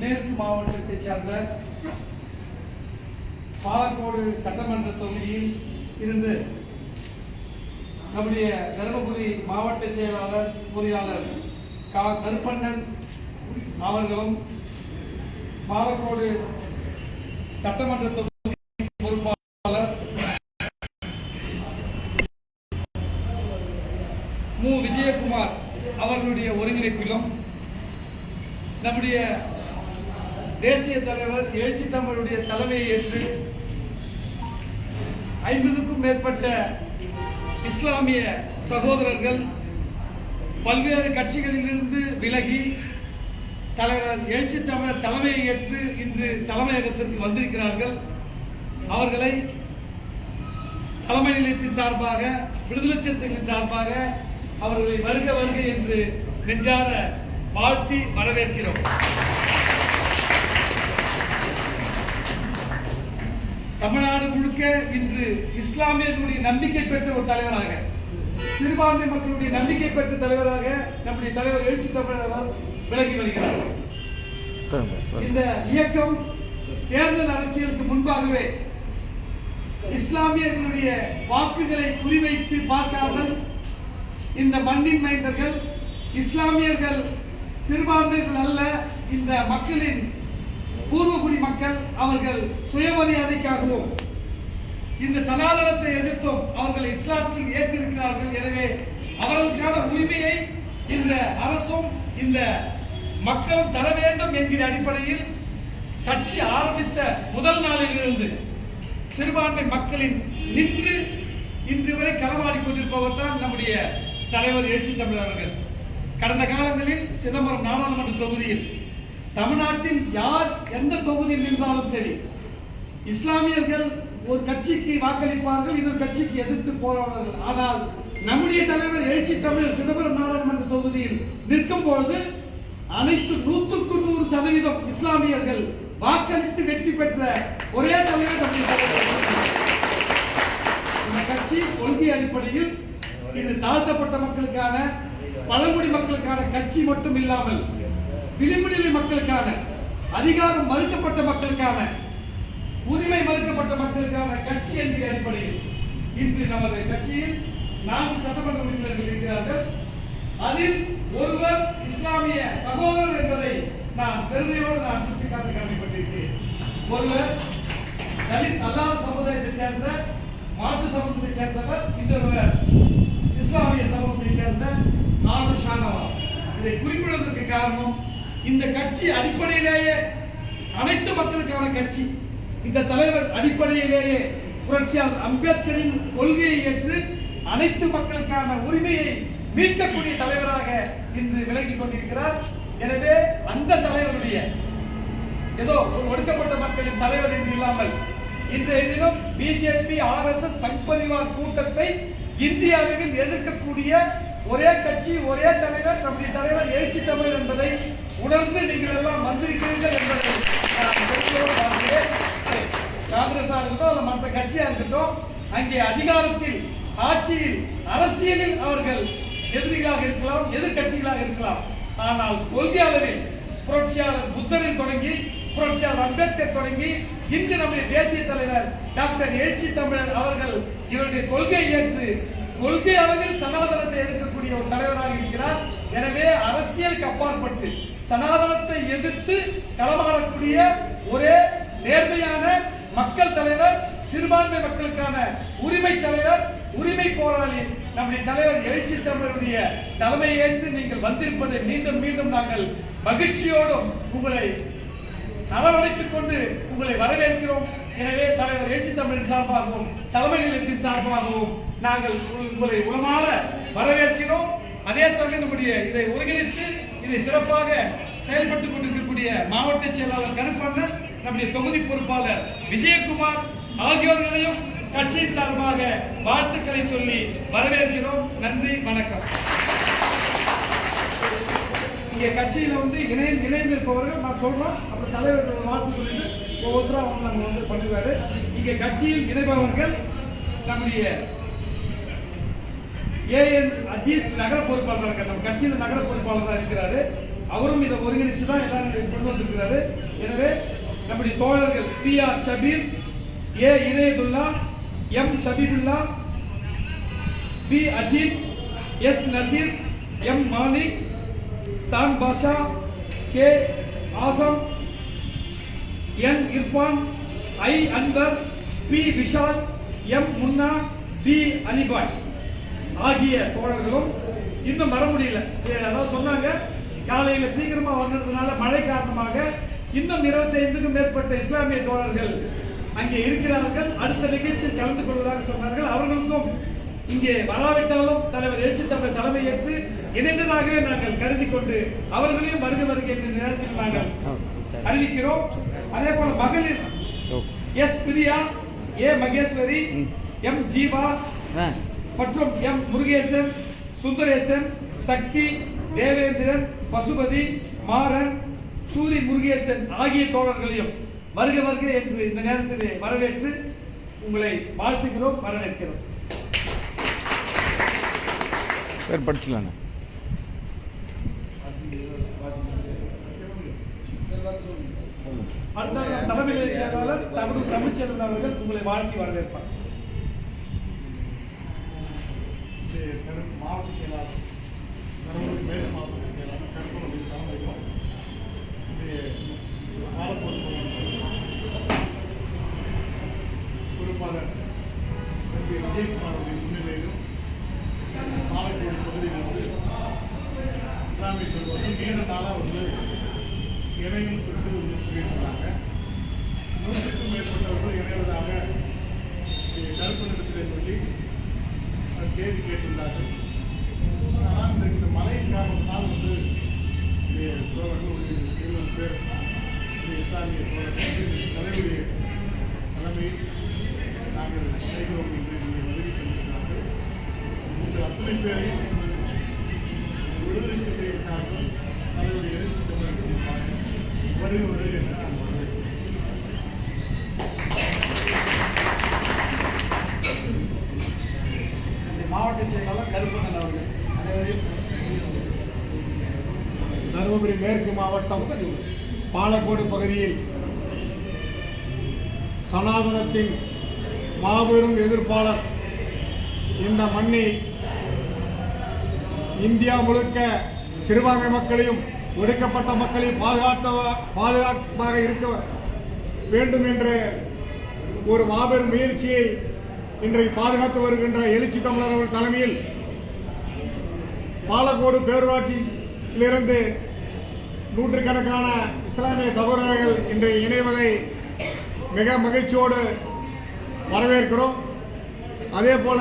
மேற்கு மாவட்டத்தை சேர்ந்த பாலக்கோடு சட்டமன்ற தொகுதியில் இருந்து நம்முடைய தருமபுரி மாவட்ட செயலாளர் பொறியாளர் கா. கருப்பண்ணன் அவர்களும் பாலக்கோடு சட்டமன்ற தொகுதி பொறுப்பாளர் மு. விஜயகுமார் அவர்களுடைய ஒருங்கிணைப்பிலும் நம்முடைய தேசிய தலைவர் எழுச்சி தமிழுடைய தலைமையை ஏற்று ஐம்பதுக்கும் மேற்பட்ட இஸ்லாமிய சகோதரர்கள் பல்வேறு கட்சிகளிலிருந்து விலகி தலைவர் எழுச்சி தமிழர் தலைமையை ஏற்று இன்று தலைமையகத்திற்கு வந்திருக்கிறார்கள். அவர்களை தலைமை நிலையத்தின் சார்பாக விடுதலை சிறுத்தைகளின் சார்பாக அவர்களை வருக வருக என்று நெஞ்சார வாழ்த்தி வரவேற்கிறோம். தமிழ்நாடு முழுக்க இன்று இஸ்லாமியர்களுடைய நம்பிக்கை பெற்ற ஒரு தலைவராக சிறுபான்மை மக்களுடைய நம்பிக்கை பெற்ற தலைவராக நம்முடைய தலைவர் எழுச்சி தமிழர் விலகி வருகிறார். இந்த இயக்கம் தேர்தல் அரசியலுக்கு முன்பாகவே இஸ்லாமியர்களுடைய வாக்குகளை குறிவைத்து பார்க்காமல் இந்த மண்ணின் மைந்தர்கள் இஸ்லாமியர்கள் சிறுபான்மைகள் அல்ல இந்த மக்களின் பூர்வகுடி மக்கள் அவர்கள் சுயமரியாதைக்காகவும் இந்த சனாதனத்தை எதிர்த்தும் அவர்கள் இஸ்லாத்தில் ஏற்றிருக்கிறார்கள். எனவே அவர்களுக்கான உரிமையை இந்த அரசும் இந்த மக்களும் தர வேண்டும் என்கிற அடிப்படையில் கட்சி ஆரம்பித்த முதல் நாளில் இருந்து சிறுபான்மை மக்களின் நின்று இன்று வரை களமாடி கொண்டிருப்பவர் தான் நம்முடைய தலைவர் எழுச்சி தமிழர்கள் கடந்த காலங்களில் சிதம்பரம் நாடாளுமன்ற தொகுதியில் தமிழ்நாட்டில் யார் எந்த தொகுதியில் நின்றாலும் சரி இஸ்லாமியர்கள் ஒரு கட்சிக்கு வாக்களிப்பார்கள் இன்னொரு கட்சிக்கு எதிர்த்து போராடுவார்கள். ஆனால் நம்முடைய தலைவர் எழுச்சி தமிழர் சிதம்பரம் நாடாளுமன்ற தொகுதியில் நிற்கும் பொழுது அனைத்து நூற்றுக்கு நூறு சதவீதம் இஸ்லாமியர்கள் வாக்களித்து வெற்றி பெற்ற ஒரே தலைவர் நம்முடைய இந்த கட்சி கொள்கை அடிப்படையில் இது தாழ்த்தப்பட்ட மக்களுக்கான பழங்குடி மக்களுக்கான கட்சி மட்டும் இல்லாமல் விளிம்புநிலை மக்களுக்கான அதிகாரம் மறுக்கப்பட்ட மக்களுக்கான உரிமை மறுக்கப்பட்ட மக்களுக்கான கட்சி என்கிற அடிப்படையில் இன்று நமது கட்சியில் நான்கு சட்டமன்ற உறுப்பினர்கள் இருக்கிறார்கள். அதில் ஒருவர் இஸ்லாமிய சகோதரர் என்பதை நான் பெருமையோடு நான் சுட்டிக்காட்ட கடமைப்பட்டிருக்கிறேன். ஒருவர் தலித் அல்லாத சமுதாயத்தை சேர்ந்த மாற்று சமூகத்தை சேர்ந்தவர் இன்னொருவர் இஸ்லாமிய சமூகத்தை சேர்ந்த நாலு ஷானவாஸ். இதை குறிப்பிடுவதற்கு காரணம் இந்த கட்சி அடிப்படையிலேயே அனைத்து மக்களுக்கான கட்சி. இந்த தலைவர் அடிப்படையிலேயே புரட்சியாளர் அம்பேத்கரின் கொள்கையை ஏற்று அனைத்து மக்களுக்கான உரிமையை மீட்கக்கூடிய தலைவராக இன்று விலகிக் கொண்டிருக்கிறார். எனவே அந்த தலைவருடைய ஏதோ ஒரு ஒடுக்கப்பட்ட மக்களின் தலைவர் என்று இல்லாமல் இன்றைய தினம் பிஜேபி ஆர்எஸ்எஸ் எஸ் சங்பரிவார் கூட்டத்தை இந்திய அளவில் எதிர்க்கக்கூடிய ஒரே கட்சி ஒரே தலைவர் நம்முடைய தலைவர் எழுச்சி தமிழ் என்பதை உணர்ந்து நீங்கள் எல்லாம் வந்திருக்கிறீர்கள் என்பதை நான் காங்கிரஸா இருக்கட்டும் அல்ல மற்ற கட்சியா இருக்கட்டும். அங்கே அதிகாரத்தில் ஆட்சியில் அரசியலில் அவர்கள் எதிரிகளாக இருக்கலாம் எதிர்கட்சிகளாக இருக்கலாம். ஆனால் கொள்கையாளரில் புரட்சியாளர் புத்தரில் தொடங்கி புரட்சியாளர் அம்பேத்கர் தொடங்கி இன்று நம்முடைய தேசிய தலைவர் டாக்டர் எழுச்சி தமிழர் அவர்கள் இவருடைய கொள்கையை ஏற்று கொள்கை அளவில் சனாதனத்தை எடுக்கக்கூடிய ஒரு தலைவராக இருக்கிறார். எனவே அரசியலுக்கு அப்பாற்பட்டு சனாதனத்தை எதிர்த்து களமாடக்கூடிய ஒரே நேர்மையான மக்கள் தலைவர் சிறுபான்மை மக்களுக்கான உரிமை தலைவர் உரிமை போராளி நம்முடைய தலைவர் எழுச்சி தமிழருடைய தலைமை ஏற்று நீங்கள் வந்திருப்பதை மீண்டும் மீண்டும் நாங்கள் மகிழ்ச்சியோடும் உங்களை நலவழைத்துக் கொண்டு உங்களை வரவேற்கிறோம். எனவே தலைவர் எழுச்சி தமிழின் சார்பாகவும் தலைமை நிலையத்தின் சார்பாகவும் நாங்கள் உங்களை உளமாற வரவேற்கிறோம். அதே சமயம் நம்முடைய இதை ஒருங்கிணைத்து இதை சிறப்பாக செயல்பட்டுக் கொண்டிருக்கக்கூடிய மாவட்ட செயலாளர் கருப்பண்ணன் நம்முடைய தொகுதி பொறுப்பாளர் விஜயகுமார் ஆகியோர்களையும் கட்சியின் சார்பாக வாழ்த்துக்களை சொல்லி வரவேற்கிறோம். நன்றி வணக்கம். இங்கே கட்சியில் வந்து இணை இணைந்து இருப்பவர்கள் நான் சொல்றோம் அப்புறம் தலைவர் வாழ்த்து சொல்லிட்டு ஒவ்வொருத்தரும் அவங்க நம்ம வந்து பண்ணுவாரு. இங்கே கட்சியில் இணைபவர்கள் நம்முடைய ஏஎன் அஜீஸ் நகர பொறுப்பாளர் இருக்கார். நம்ம கட்சியில் நகர பொறுப்பாளராக இருக்கிறாரு. அவரும் இதை ஒருங்கிணைச்சு தான் எல்லாரும் கொண்டு வந்திருக்கிறாரு. எனவே நம்முடைய தோழர்கள் P R Shabeer A Inayathulla M Shabibullah P Ajeeb S Nazeer M Malik Jan Basha K Azam N Irfan I Anwar P Vishal M Munna P Alibhai. ஆகிய தோழர்களும் இன்னும் வர முடியல. ஏ, அதாவது சொன்னாங்க காலையில் சீக்கிரமா வந்ததுனால மழை காரணமாக இன்னும் 25க்கும் மேற்பட்ட இஸ்லாமிய தோழர்கள் அங்கே இருக்கிறார்கள். அடுத்த நிகழ்ச்சியில் கலந்து கொள்வதாக சொன்னார்கள். அவர்களுக்கும் இங்கே வராவிட்டாலும் தலைவர் எழுச்சி தமிழர் தலைமையேற்று இணைந்ததாகவே நாங்கள் கருதி கொண்டு அவர்களையும் வருகை வருகை என்ற நேரத்தில் நாங்கள் அறிவிக்கிறோம். அதே போல மகளிர் S Priya A Maheswari M Jeeva மற்றும் எம் முருகேசன் சுந்தரேசன் சக்தி தேவேந்திரன் பசுபதி மாறன் சூரி முருகேசன் ஆகிய தோழர்களையும் வருக வருக என்று இந்த நேரத்தில் வரவேற்று உங்களை வாழ்த்துகிறோம் வரவேற்கிறோம். பேர் அடுத்த தலைமை செயலாளர் தமிழ் தமிழ்ச்செல்வன் அவர்கள் உங்களை வாழ்த்தி வரவேற்பார். கருப்பு மாவட்ட செயலாளர் பெரம்பலூர் மேற்கு மாவட்ட செயலாளர் கருப்பூர் தலைமையிலும் ஆலப்பூர் பொறுப்பாளர் தம்பி விஜயகுமார் அவர்களின் முன்னிலையிலும் பாலக்கோடு வந்து இஸ்லாமிய சொல்வது நீண்ட நாளாக வந்து இணையம் குறித்து வந்து இந்த இஸ்லாமிய தோழர்கள் தலைமையில் நாங்கள் இணைகிறோம் என்று இங்கே உதவி பண்ணியிருக்கிறார்கள் இந்த அத்தனை பேரையும் விடுதலை சார்பில் தலைவருடைய என்று நான் மாவட்ட செயலாளர் கருப்பண்ணன் அவர்கள் தருமபுரி மேற்கு மாவட்டம் பாலக்கோடு பகுதியில் சனாதனத்தின் மாபெரும் எதிர்ப்பாளர் இந்த மண்ணை இந்தியா முழுக்க சிறுபான்மை மக்களையும் ஒடுக்கப்பட்ட மக்களையும் பாதுகாத்த பாதுகாப்பாக இருக்க வேண்டும் என்ற ஒரு மாபெரும் முயற்சியை இன்றைக்கு பாதுகாத்து வருகின்ற எழுச்சி தமிழர் அவர்கள் தலைமையில் பாலக்கோடு பேரூராட்சியிலிருந்து நூற்றுக்கணக்கான இஸ்லாமிய சகோதரர்கள் இன்று இணைவதை மிக மகிழ்ச்சியோடு வரவேற்கிறோம். அதே போல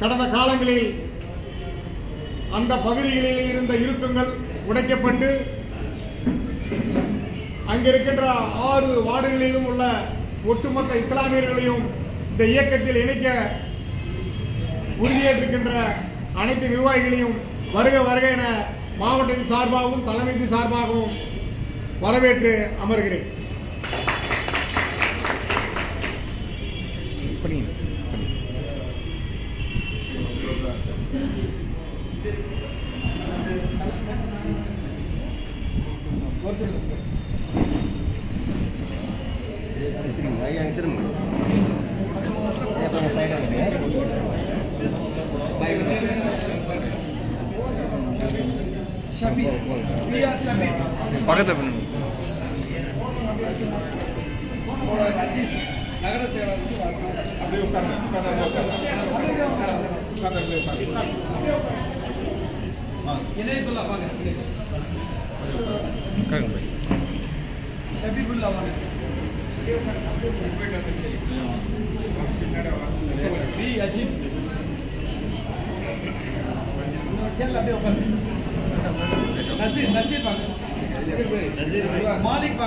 கடந்த காலங்களில் அந்த பகுதிகளில் இருந்த இறுக்கங்கள் உடைக்கப்பட்டு அங்கிருக்கின்ற ஆறு வார்டுகளிலும் உள்ள ஒட்டுமொத்த இஸ்லாமியர்களையும் இந்த இயக்கத்தில் இணைக்க உறுதியேற்றிருக்கின்ற அனைத்து நிர்வாகிகளையும் வருக வருக என மாவட்டத்தின் சார்பாகவும் தலைமையின் சார்பாகவும் வரவேற்று அமர்கிறேன். ஷபீர் பி ஆர் ஷபீர் பக்கத்தில் பண்ணுங்க தோழர் அஜீஷ் நகர செயலாளருக்கு வாழ்த்து. வாங்க மாலிக்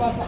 பாசா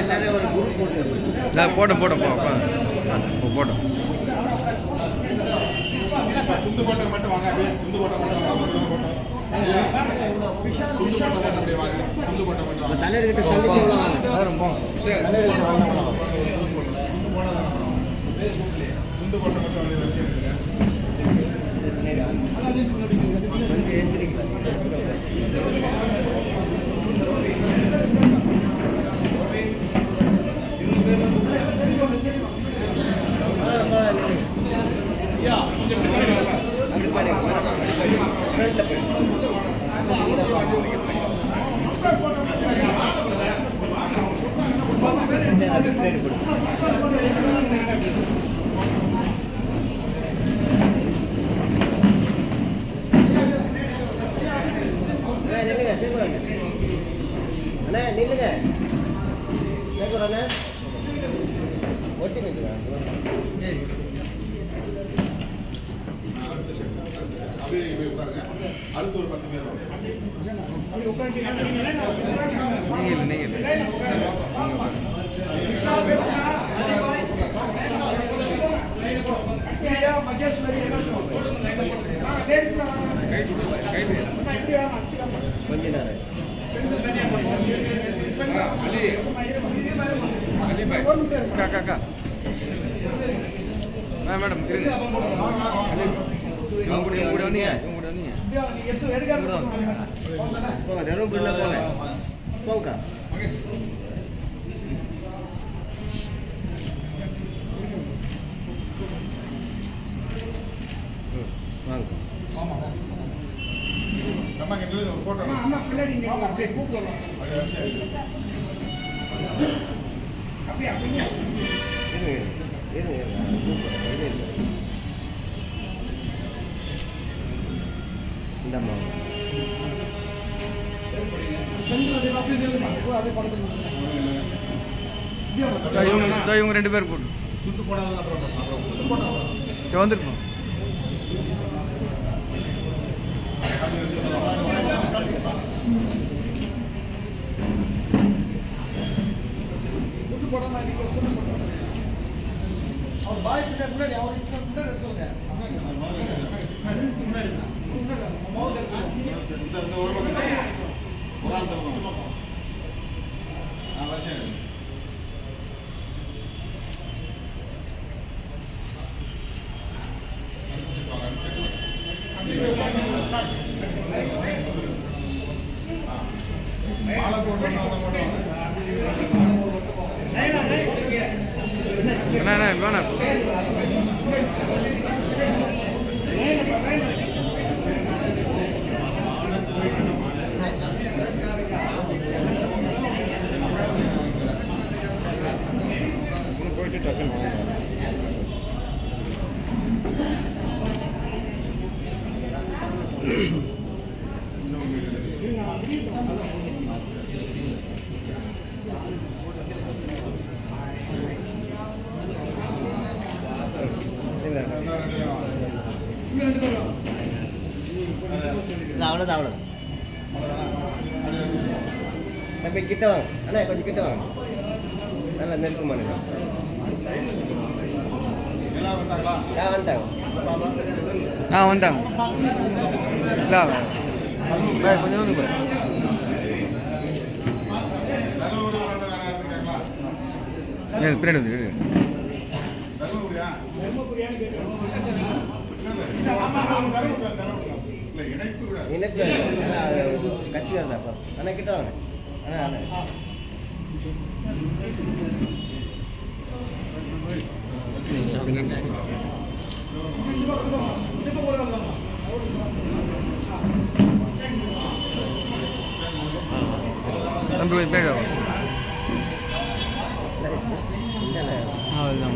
எல்லாரும் ஒரு குரூப் போட்டு நான் போட்டோம் போட்டோம் போ உட்காருங்க. ஆ, போ, போட்டோம் இர்ஃபான், துண்டு போட்ட மட்டும் வாங்க அப்படியே துண்டு போட்ட மட்டும் வாங்க. துண்டு போட்ட துண்டு போட்ட மட்டும் வாங்க. தலைவர்கிட்ட வாங்க. துண்டு போட்ட மட்டும் வச்சு எடுத்துங்க கொஞ்சம் எந்திரிங்களா? அங்க பாருங்க, ஃப்ரண்ட்ல போய். அது பின்னாடி போடு. அண்ணா, நில்லுங்க, சேகர் அண்ணா. அண்ணா, நில்லுங்க. சேகர் அண்ணா. ஒட்டி நில்லுங்க. அப்படியே போய் உட்காருங்க அடுத்து ஒரு பத்து பேர் வாங்க நீங்க இல்லை நீங்க இல்லை ஐயா, மகேஸ்வரி கொஞ்ச நேரம் அக்கா அக்கா அக்கா ஆ மேடம் இருங்க இவங்க கூட இவங்க கூட வந்தீங்க இவங்க கூட வந்தீங்க போங்க நம்ம எங்களுக்கு ஒரு போட்டோ அம்மா பின்னாடி நீங்க அப்படியே கூப்பிடலாம் இந்தம்மா இவங்க ரெண்டு பேர் போட்டு துண்டு வந்துருக்கோம் ಕೂಡ ನಾನು ಈಗ ಒಪ್ಪಿಗೆ ಕೊಡ್ತೀನಿ ಅವ್ರ ಬಾಯಿ ಬಿಟ್ಟ ಕೂಡ ಯಾವ ರೀತಿ ಅಂತ ನಡೆಸೋದೆ ಹೌದು இல்லை அவ்வளோதான் தம்பி கிட்ட வாங்க. அண்ணா கொஞ்சம் கிட்ட வாங்க. நல்லா நெருக்கமானுங்க எல்லாம் வந்தாங்களா ஆ வந்துட்டாங்க ஆ வந்துட்டாங்க கொஞ்சம் வந்து பின்னாடி வந்து. தருமபுரியா? ಏನಕ್ಕೆ ಖರ್ಚಿಗೆ ಹಣ ಕಿಟ್ಟವನೆ ಹಣ ಹಣ ಬೇಡ ಹೌದು